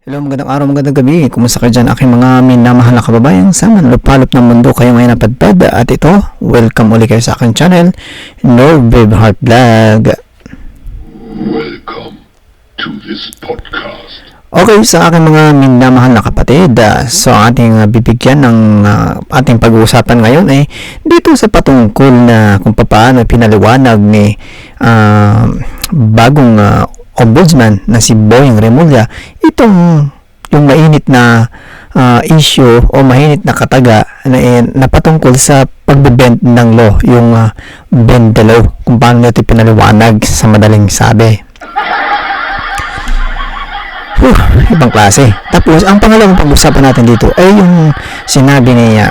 Hello, magandang araw, magandang gabi. Kumusta kayo dyan, aking mga minamahal na kababayan sa manlupalop ng mundo kayo ngayon napadpad. At ito, welcome ulit kayo sa aking channel, Norbabe Heart Vlog. Welcome to this podcast. Okay, sa aking mga minamahal na kapatid, ah, so ating ah, bibigyan ng ah, ating pag-uusapan ngayon ay dito sa patungkol na kung paano pinaliwanag ni ah, bagong ah, ombudsman na si Boying Remulla itong yung mainit na ah, issue o mainit na kataga na, eh, na patungkol sa pagbebend ng law, yung uh, bend the law, kung paano ito pinaliwanag sa madaling sabi. Whew, ibang klase. Tapos, ang pangalawang pag-usapan natin dito ay yung sinabi ni ah,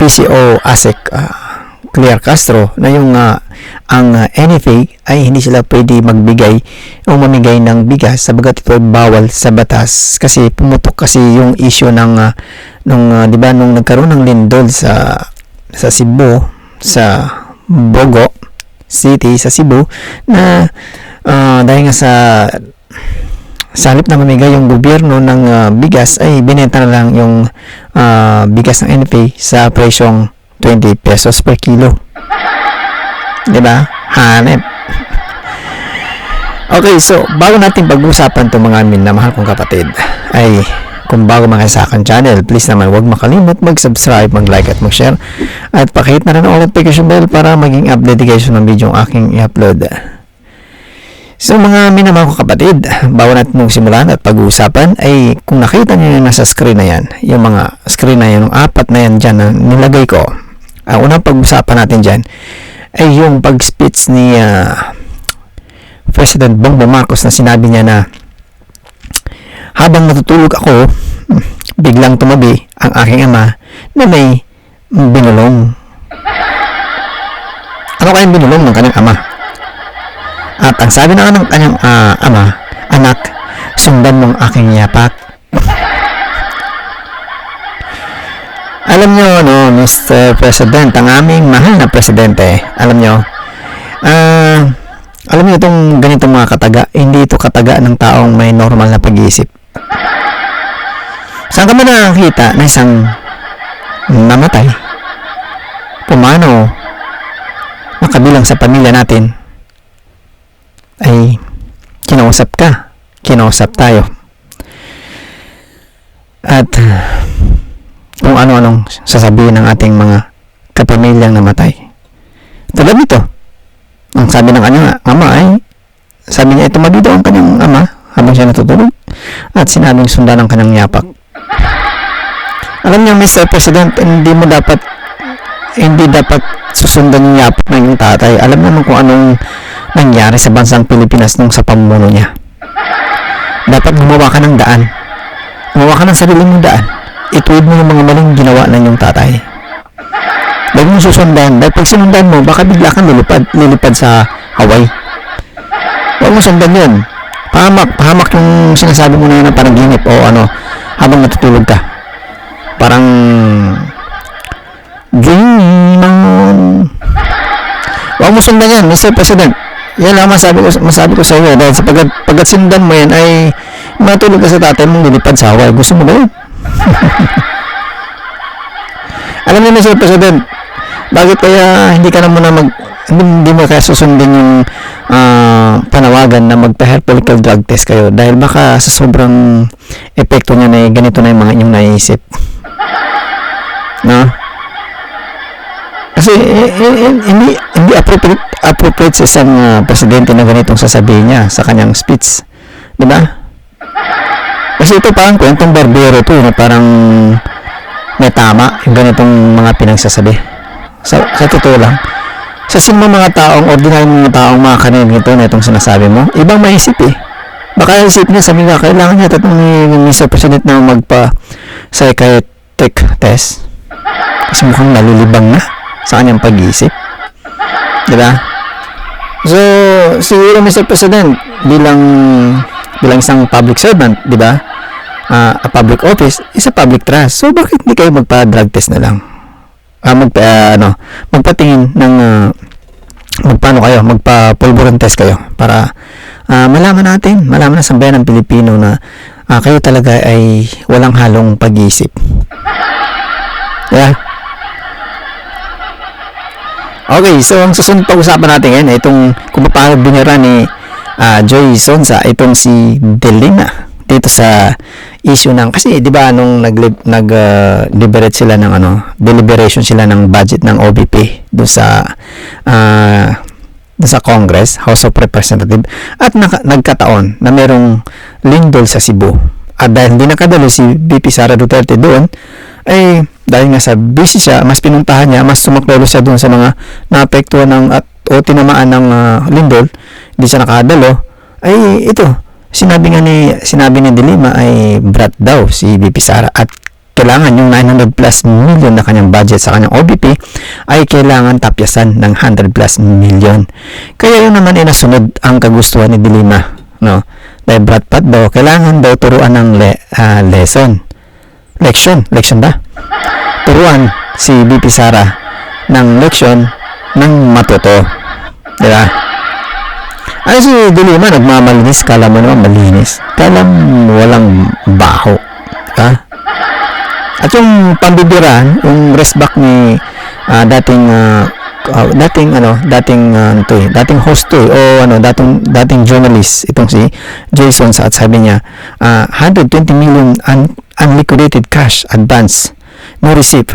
PCO ASEC ah, Clear Castro na yung ah, ang ah, NFA ay hindi sila pwede magbigay o mamigay ng bigas sabagat ito bawal sa batas kasi pumutok kasi yung issue ng ah, nung ah, 'di ba nung nagkaroon ng lindol sa sa Cebu sa Bogo City sa Cebu na ah, dahil nga sa sa halip na mamigay yung gobyerno ng ah, bigas ay binenta na lang yung ah, bigas ng NFA sa presyong 20 pesos per kilo. 'Di ba? Hanep. Okay, so bago natin pag-usapan itong mga amin na mahal kong kapatid, ay kung bago mga sa akin channel, please naman huwag makalimot mag-subscribe, mag-like at mag-share at pakihit na rin ang notification bell para maging update kayo ng video ang aking i-upload. So mga minamahal ko kapatid, bago natin simulan at pag-uusapan ay kung nakita niyo yung nasa screen na yan, yung mga screen na yan, yung apat na yan dyan na nilagay ko, ang unang pag-usapan natin dyan ay yung pag-speech ni ah, President Bongbong Marcos na sinabi niya na habang natutulog ako, biglang tumabi ang aking ama na may binulong. Ano kayang binulong ng kanyang ama? At ang sabi na ng kanyang ah, ama, anak, sundan mong aking yapak. Alam nyo, no, Mr. President, ang aming mahal na presidente, alam nyo, ah, alam niyo itong ganitong mga kataga, hindi ito kataga ng taong may normal na pag-iisip. Saan ka ba nakakita na isang namatay? Pumano na kabilang sa pamilya natin ay kinausap ka, kinausap tayo. At kung ano-anong sasabihin ng ating mga kapamilyang namatay. Tulad nito, ang sabi ng kanyang ama ay, sabi niya, tumabi daw ang kanyang ama habang siya natutulog at sinabing sundan ang kanyang yapak. Alam niyo, Mr. President, hindi mo dapat hindi dapat susundan yung yapak ng tatay. Alam naman kung anong nangyari sa bansang Pilipinas nung sa pamuno niya. Dapat gumawa ka ng daan. Gumawa ka ng sarili mong daan. Ituwid mo yung mga maling ginawa ng iyong tatay. Huwag mo susundan. Dahil pag sinundan mo, baka bigla kang lilipad, lilipad sa Hawaii. Huwag mo sundan yun. Pahamak, pahamak yung sinasabi mo na yun na parang ginip o ano, habang natutulog ka. Parang, Gimon. Huwag mo sundan yan, Mr. President. Yan lang masabi ko, masabi ko sa iyo. Dahil sa pagkat, pagkat sindan mo yan ay matulog ka sa tatay mong lilipad sa Hawaii. Gusto mo ba yun? Alam niyo, Mr. President, bakit kaya hindi ka na muna mag hindi, mo kaya susundin yung ah, panawagan na magpa-health drug test kayo dahil baka sa sobrang epekto niya na ganito na yung mga inyong naiisip. No? Kasi eh, eh, eh, hindi hindi appropriate appropriate sa isang ah, presidente na ganitong sasabihin niya sa kanyang speech. 'Di ba? Kasi ito parang kwentong barbero to, na parang may tama yung ganitong mga pinagsasabi. Sa, sa totoo lang. Sa sino mga taong, ordinary mga taong mga kanilang ito na itong sinasabi mo, ibang maisip eh. Baka isip niya, sabi nga, kailangan niya itong ni Mr. President na magpa-psychiatric test. Kasi mukhang nalulibang na sa kanyang pag-iisip. Diba? So, siguro Mr. President, bilang bilang isang public servant, di ba? Ah, a public office is a public trust. So, bakit hindi kayo magpa-drug test na lang? Ah, magpa, ah, ano, magpatingin ng, ah, magpaano kayo, magpa-pulburon test kayo para ah, malaman natin, malaman na sa bayan ng Pilipino na ah, kayo talaga ay walang halong pag-iisip. Yeah. Okay, so ang susunod pag-usapan natin ngayon ay itong kung paano binira ni ah, Joy Sonsa itong si Delina dito sa issue ng kasi 'di ba nung nag nag ah, liberate sila ng ano deliberation sila ng budget ng OBP do sa ah, doon sa Congress, House of Representatives at naka, nagkataon na merong lindol sa Cebu. At dahil hindi nakadalo si BP Sara Duterte doon, ay dahil nga sa busy siya, mas pinuntahan niya, mas sumaklolo siya doon sa mga naapektuhan ng at o tinamaan ng ah, lindol, hindi siya nakadalo, ay ito, sinabi nga ni sinabi ni Dilima ay brat daw si BP Sara at kailangan yung 900 plus million na kanyang budget sa kanyang OBP ay kailangan tapyasan ng 100 plus million. Kaya yun naman ay nasunod ang kagustuhan ni Dilima. No? Dahil Brad Pat daw, kailangan daw turuan ng le- ah, lesson. Leksyon. Leksyon ba? Turuan si BP Sara ng leksyon ng matuto. Di ba? Ano si Dilima, nagmamalinis, kala mo naman malinis. Kala walang baho. Ha? At yung pambibiraan, yung rest back ni ah, dating ah, ah, dating ano, dating ah, ano to eh, dating host to eh, o ano, dating dating journalist itong si Jason sa at sabi niya, ah, 120 million un- unliquidated cash advance no receipt.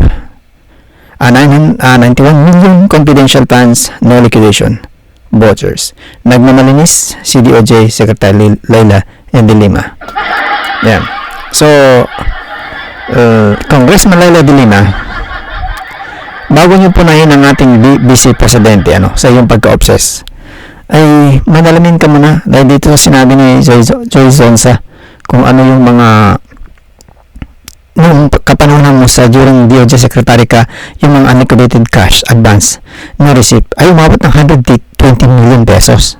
Ah, 900 ah, 91 million confidential funds no liquidation vouchers. Nagmamalinis si DOJ Secretary Laila Endilima. Yan. So, uh, Congressman Laila de Lima, bago niyo punahin ang ating Vice Presidente ano, sa iyong pagka-obsess, ay manalamin ka muna dahil dito sinabi ni Joy, Joy Zonsa kung ano yung mga nung kapanahonan mo sa during DOJ Secretary ka yung mga unliquidated cash advance na receipt ay umabot ng 120 million pesos.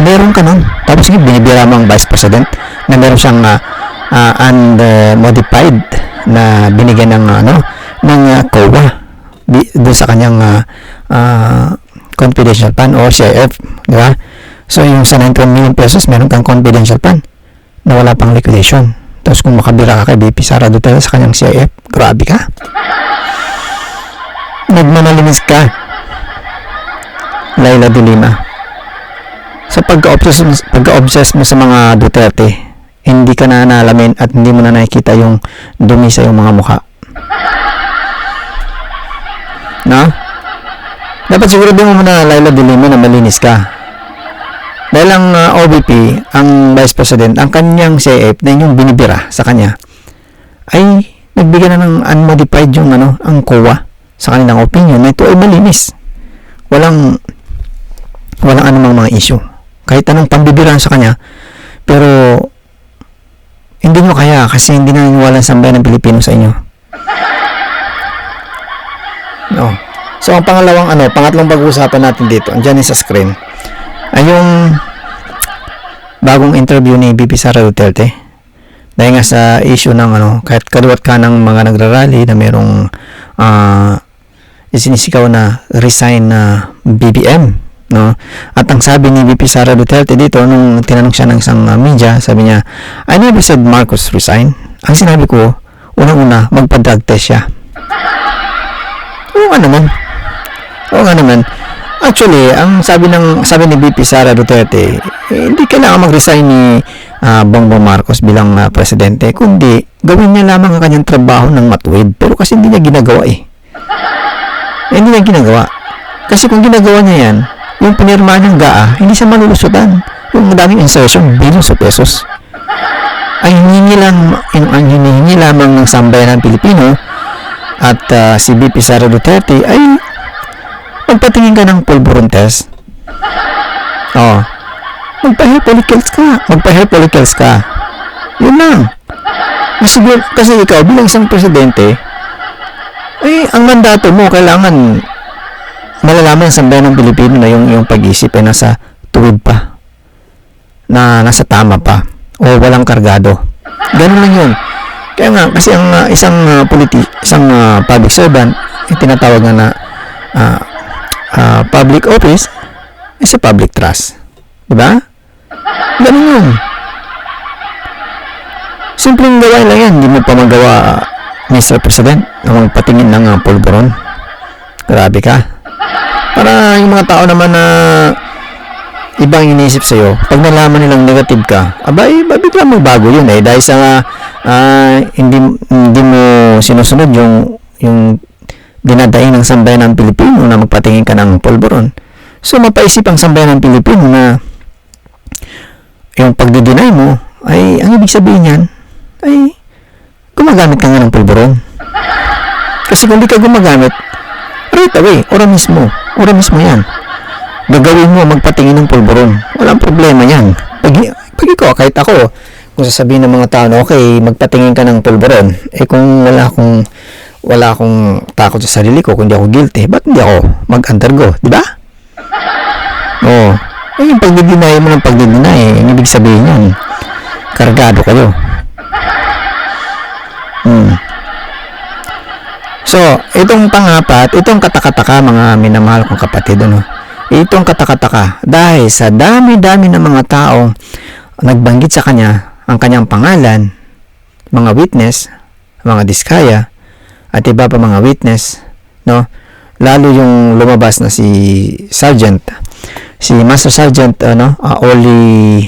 Meron ka nun. Tapos nga binibira mo ang Vice President na meron siyang uh, uh, unmodified na binigyan ng ano ng uh, COA doon sa kanyang uh, uh, confidential fund o CIF, di ba? So yung sa 91 million pesos, meron kang confidential fund na wala pang liquidation. Tapos kung makabira ka kay BP Sara Duterte sa kanyang CIF, grabe ka. Nagmanalinis ka. Laila de. Sa pagka-obsess, pagka-obsess mo sa mga Duterte, hindi ka na nalamin at hindi mo na nakikita yung dumi sa iyong mga mukha. No? Dapat siguro din mo muna Laila de na malinis ka. Dahil ang uh, OBP, ang Vice President, ang kanyang CF na yung binibira sa kanya, ay nagbigay na ng unmodified yung ano, ang COA sa kanilang opinion na ito ay malinis. Walang walang anumang mga issue. Kahit anong pambibiraan sa kanya, pero hindi nyo kaya kasi hindi na ang sambayan ng Pilipino sa inyo. No. So, ang pangalawang ano, pangatlong pag-uusapan natin dito, andyan sa screen, ay yung bagong interview ni BP Sara Duterte. Dahil nga sa issue ng ano, kahit kaliwat ka ng mga nagrarally na merong ah isinisigaw na resign na BBM no? At ang sabi ni BP Sara Duterte dito nung tinanong siya ng isang uh, media sabi niya I never said Marcos resign. Ang sinabi ko unang-una magpa-drug test siya. Oo nga naman. Oo nga naman actually ang sabi ng sabi ni BP Sara Duterte eh, hindi kailangan mag-resign ni ah, Bongbong Marcos bilang ah, presidente kundi gawin niya lamang ang kanyang trabaho ng matuwid pero kasi hindi niya ginagawa eh eh, hindi niya ginagawa. Kasi kung ginagawa niya yan, yung pinirmahan niyang GAA, hindi siya malulusutan. Yung madaming insertion, billions of pesos. Ay hinihingi lang, ang hinihingi lamang ng sambayan ng Pilipino at ah, si BP Sara Duterte ay magpatingin ka ng pulburon test. Oo. Magpa-hair follicles ka. Magpa-hair follicles ka. Yun lang. Kasi, kasi ikaw bilang isang presidente, eh, ang mandato mo, kailangan malalaman sa sambayan ng Pilipino na yung, yung pag-isip ay nasa tuwid pa. Na nasa tama pa. O walang kargado. Ganun lang yun. Kaya nga, kasi ang uh, isang uh, politi isang uh, public servant, yung tinatawag nga na uh, uh, public office, is a public trust. Diba? Ganun yun. Simpleng gawain lang yan. Hindi mo pa magawa, Mr. President, na magpatingin ng uh, pulburon. Grabe ka. Para yung mga tao naman na ibang inisip sa'yo, pag nalaman nilang negative ka, abay, ba bigla mo bago yun eh. Dahil sa ah, hindi, hindi mo sinusunod yung, yung dinadaing ng sambayan ng Pilipino na magpatingin ka ng pulburon. So, mapaisip ang sambayan ng Pilipino na yung pagdideny mo ay ang ibig sabihin niyan ay gumagamit ka nga ng pulburon. Kasi kung di ka gumagamit, right away, ora mismo, ora mismo yan. Gagawin mo magpatingin ng pulburon. Walang problema yan. Pag, pag ikaw, kahit ako, kung sasabihin ng mga tao okay, magpatingin ka ng pulburon, eh kung wala akong wala akong takot sa sarili ko, kung di ako guilty, ba't hindi ako mag-undergo, di ba? Oo. Eh, yung pagdidinay mo ng pagdidinay, eh, ang ibig sabihin yan, kargado kayo. Hmm. So, itong pangapat, itong katakataka mga minamahal kong kapatid, ano? Itong katakataka, dahil sa dami-dami ng mga tao nagbanggit sa kanya ang kanyang pangalan, mga witness, mga diskaya, at iba pa mga witness, no? Lalo yung lumabas na si Sergeant, si Master Sergeant, ano, uh, Oli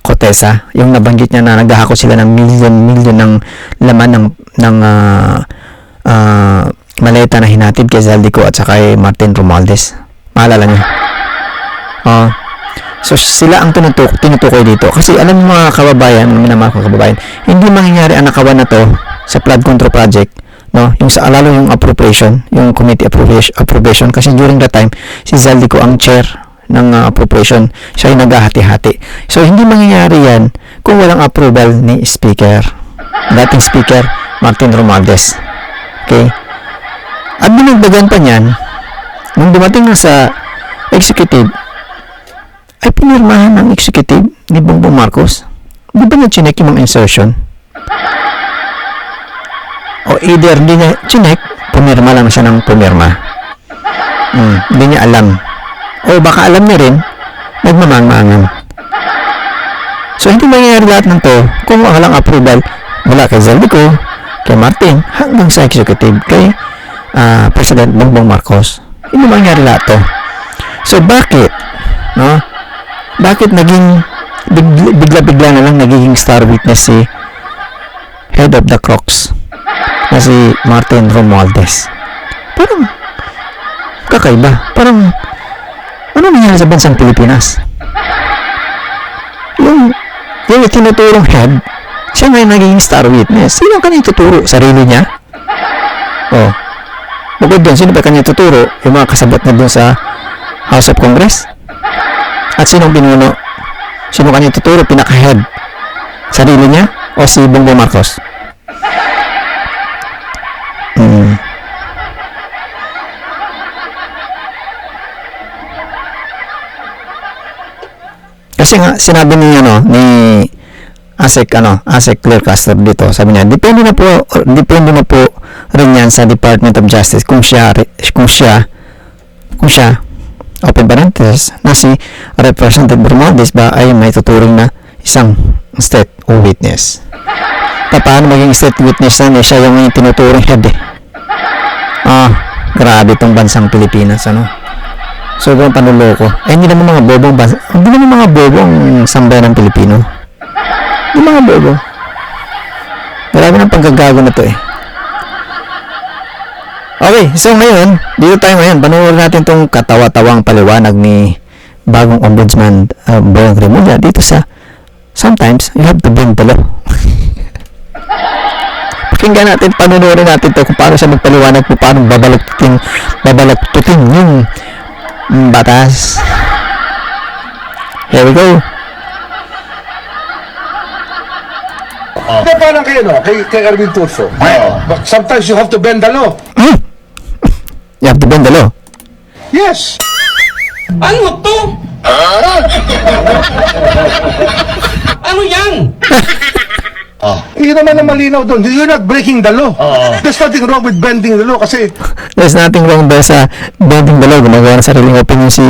Cotesa, yung nabanggit niya na naghahako sila ng million-million ng laman ng ng ah, ah, maleta na hinatid kay Zaldico at saka kay Martin Romualdez. Maalala niyo? Oh. so sila ang tinutuk tinutukoy dito kasi alam mo mga kababayan, minamahal kong kababayan, hindi mangyayari ang nakawan na to sa flood control project no? Yung sa lalo yung appropriation yung committee appropriation, appropriation kasi during that time si Zaldico ang chair ng uh, appropriation. Siya yung naghahati-hati. So hindi mangyayari yan kung walang approval ni speaker. Dating speaker Martin Romualdez. Okay? At binagdagan pa niyan nung dumating na sa executive ay pinirmahan ng executive ni Bongbong Marcos. Di ba niya chinek yung mga insertion o either hindi niya chinek, pumirma lang siya ng pumirma. Hmm, hindi niya alam. O baka alam niya rin, nagmamang-mangan. So, hindi mangyayari lahat ng to kung walang approval mula kay Zaldico, kay Martin, hanggang sa executive, kay ah, President Bongbong Marcos. Hindi mangyayari lahat to. So, bakit? No? Bakit naging bigla- bigla-bigla na lang nagiging star witness si head of the Crocs? Na si Martin Romualdez. Parang kakaiba. Parang ano nangyari sa bansang Pilipinas? Yung yung tinuturong head, siya ngayon naging star witness. Sino kanya tuturo? Sarili niya? Oh. Bukod doon, sino ba kanya tuturo? Yung mga kasabot na doon sa House of Congress? At sinong binuno? Sino kanya tuturo? Pinaka-head? Sarili niya? O si Bongbong Marcos? Mm. Kasi nga sinabi ni ano ni Asek ano, Asek Claire Castro dito, sabi niya, depende na po depende na po rin yan sa Department of Justice kung siya kung siya kung siya open parenthesis na si Representative Bermudez ba ay may tuturing na isang state o witness. Pa- Paano maging state witness na siya yung tinuturing head eh. Ah, grabe tong bansang Pilipinas, ano? Sobrang panuloko. Eh, hindi naman mga bobong bansa, hindi naman mga bobong sambayan ng Pilipino. Hindi mga bobo. Grabe ng paggagago na to eh. Okay, so ngayon, dito tayo ngayon, panoorin natin tong katawa-tawang paliwanag ni bagong ombudsman uh, Boyong Remulla dito sa Sometimes, you have to bend the law. Pakinggan natin, panunurin natin to kung paano siya magpaliwanag kung paano babalagtutin, babalagtutin yung batas. Here we go. Hindi, parang kayo, no? Kay, kay Erwin Tulfo. But sometimes you have to bend the law. Hmm. You have to bend the law. Yes. Ano to? ano yan? Yun naman ang malinaw doon. You're not breaking the law. There's nothing wrong with bending the law kasi There's nothing wrong dahil sa bending the law. Gumagawa ng sariling opinion si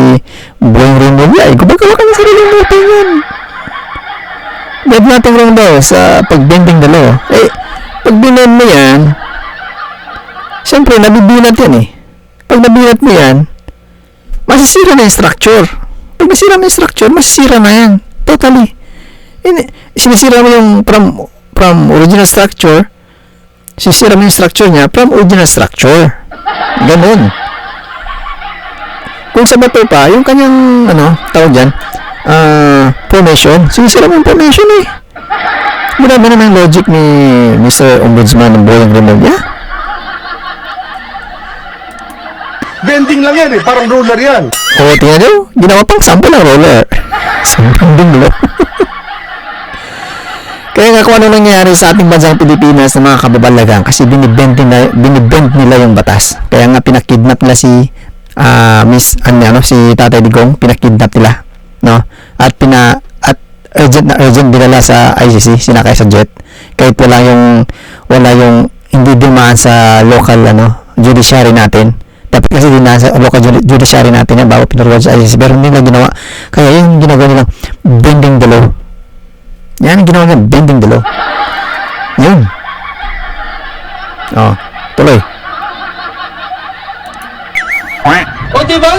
Boyong Remulla. Eh, gumagawa ka ng sariling opinion. There's nothing wrong daw sa pagbending the law. Eh, pag binend mo yan, siyempre, nabibinat yan eh. Pag nabinat mo yan, masisira na yung structure. Pag nasira na yung structure, masisira na yan. Totally. Ini, sinisira mo yung from, from original structure, sisira mo yung structure niya from original structure. Ganun. Kung sa bato pa, yung kanyang, ano, tawag dyan, ah, formation, sinisira mo yung formation eh. Mula ba naman yung logic ni Mr. Ombudsman ng Boyang Remulla? Bending lang yan eh, parang roller yan. Oo, tingnan nyo, ginawa pang sample ng roller. Sobrang dinglo. Kaya nga kung ano nangyayari sa ating bansang Pilipinas ng mga kababalagan kasi binibend nila, binibend nila yung batas. Kaya nga pinakidnap nila si ah, Miss ano, ano, si Tatay Digong, pinakidnap nila, no? At pina at urgent na urgent dinala sa ICC, sinakay sa jet. Kahit wala yung wala yung hindi dumaan sa local ano judiciary natin. Dapat kasi din nasa local judi- judiciary natin yan bago pinurwad sa ICC pero hindi nila ginawa. Kaya yung ginagawa nilang bending the law. Yan ang ginawa niya, bending the law. Yun. Oh, tuloy. O di ba?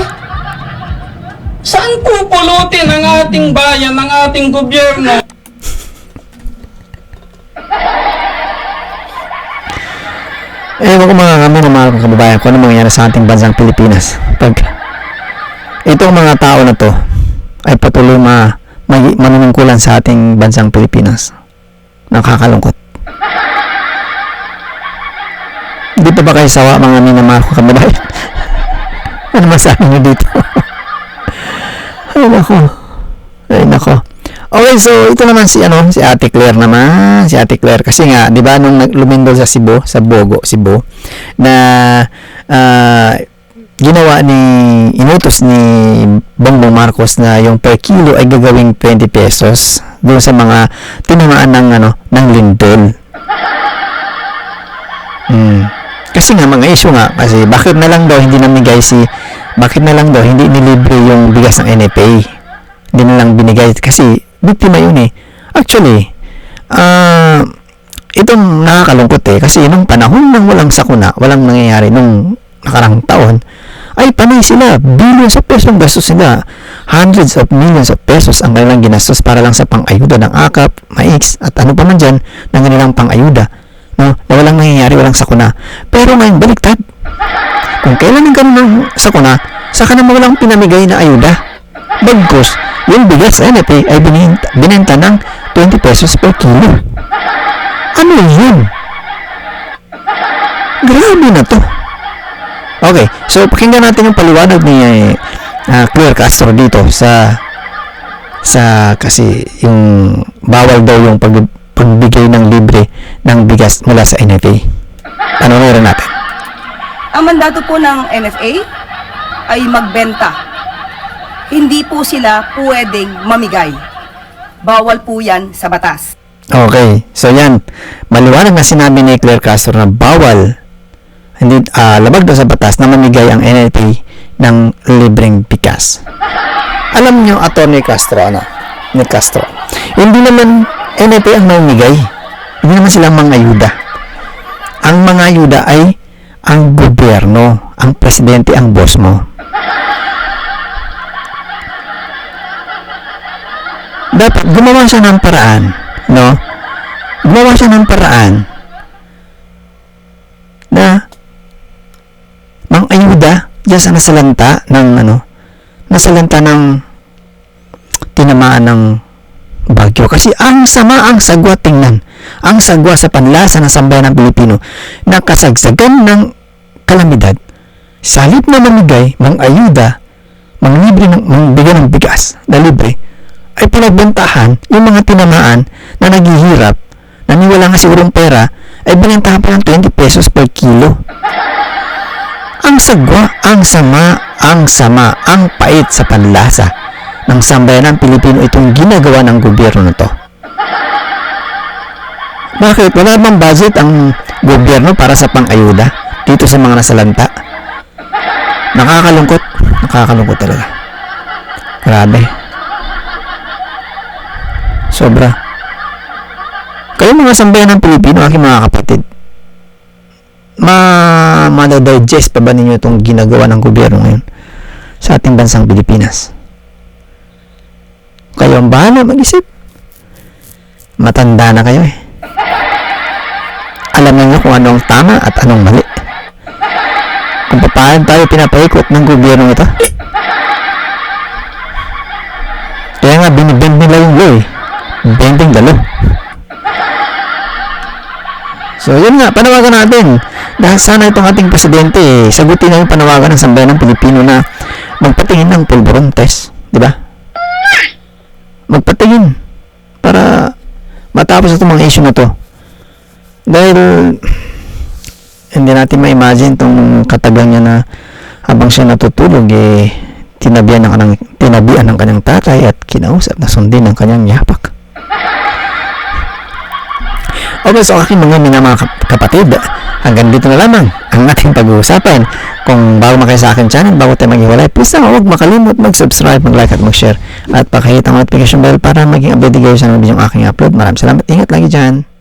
Saan pupulutin ang ating bayan, ang ating gobyerno? Ewan ko mga kami ng mga kababayan kung ano mangyayari sa ating bansang Pilipinas. Pag itong mga tao na to ay patuloy ma, may, manunungkulan sa ating bansang Pilipinas. Nakakalungkot. Hindi pa ba kayo sawa mga minamahal ko kababayan? ano masabi niyo dito? ay nako. Ay nako. Okay, so ito naman si ano, si Ate Claire naman, si Ate Claire kasi nga, 'di ba nung lumindol sa Cebu, sa Bogo, Cebu na ah, ginawa ni inutos ni Bongbong Marcos na yung per kilo ay gagawing 20 pesos doon sa mga tinamaan ng ano ng lindol. Hmm. Kasi nga mga issue nga kasi bakit na lang daw hindi namigay si bakit na lang daw hindi nilibre yung bigas ng NFA hindi na lang binigay kasi biktima yun eh actually ah itong nakakalungkot eh kasi nung panahon ng walang sakuna walang nangyayari nung nakarang taon ay panay sila billions of pesos ang gastos nila. Hundreds of millions of pesos ang kanilang ginastos para lang sa pang-ayuda ng AKAP, MAIX at ano pa man dyan ng kanilang pang-ayuda. No? na walang nangyayari, walang sakuna. Pero ngayon baliktad. Kung kailan nagkaroon ng sakuna saka naman walang pinamigay na ayuda. Bagkus yung bigas sa NFA ay binenta, binenta ng 20 pesos per kilo. Ano yun? grabe na to Okay, so pakinggan natin yung paliwanag ni uh, Claire Castro dito sa sa kasi yung bawal daw yung pag, pagbigay ng libre ng bigas mula sa NFA. Ano meron natin? Ang mandato po ng NFA ay magbenta. Hindi po sila pwedeng mamigay. Bawal po yan sa batas. Okay, so yan. Maliwanag na sinabi ni Claire Castro na bawal hindi ah, labag daw sa batas na mamigay ang NFA ng libreng bigas. Alam niyo, Attorney Castro, ano? Ni Castro. Hindi naman NFA ang mamigay. Hindi naman silang mga ayuda. Ang mga ayuda ay ang gobyerno, ang presidente ang boss mo. Dapat gumawa siya ng paraan, no? Gumawa siya ng paraan na mang ayuda dyan sa nasalanta ng ano, nasalanta ng tinamaan ng bagyo. Kasi ang sama ang sagwa tingnan. Ang sagwa sa panlasa ng sambayan ng Pilipino na kasagsagan ng kalamidad. Salip na mamigay, mang ayuda, mang libre ng, mang ng bigas na libre, ay pinagbentahan yung mga tinamaan na naghihirap, naniwala nga sigurong pera, ay binentahan pa ng 20 pesos per kilo. Ang sagwa, ang sama, ang sama, ang pait sa panlasa ng sambayan ng Pilipino itong ginagawa ng gobyerno na to. Bakit? Wala bang budget ang gobyerno para sa pang-ayuda dito sa mga nasalanta? Nakakalungkot. Nakakalungkot talaga. Grabe. Sobra. Kayo mga sambayan ng Pilipino, aking mga kapatid, ma madadigest pa ba ninyo itong ginagawa ng gobyerno ngayon sa ating bansang Pilipinas? Kayo ang bahala mag-isip. Matanda na kayo eh. Alam niyo kung anong tama at anong mali. Kung paano tayo pinapaikot ng gobyerno ito. Kaya nga binibend nila yung law eh. Bending the law. So yun nga, panawagan natin. Dahil sana itong ating presidente, eh, sagutin na yung panawagan ng sambayan ng Pilipino na magpatingin ng pulburon test. Di ba? Magpatingin. Para matapos itong mga issue na to. Dahil hindi natin ma-imagine itong katagang niya na habang siya natutulog eh tinabihan ng kanang tinabihan ng kanyang tatay at kinausap na sundin ng kanyang yapak. Okay, so aking mga minamahal kap- kapatid, hanggang dito na lamang ang ating pag-uusapan. Kung bago makayo sa aking channel, bago tayo maghiwalay, please lang huwag makalimot mag-subscribe, mag-like at mag-share at pakihit ang notification bell para maging updated kayo sa mga bidyong aking upload. Maraming salamat. Ingat lagi dyan.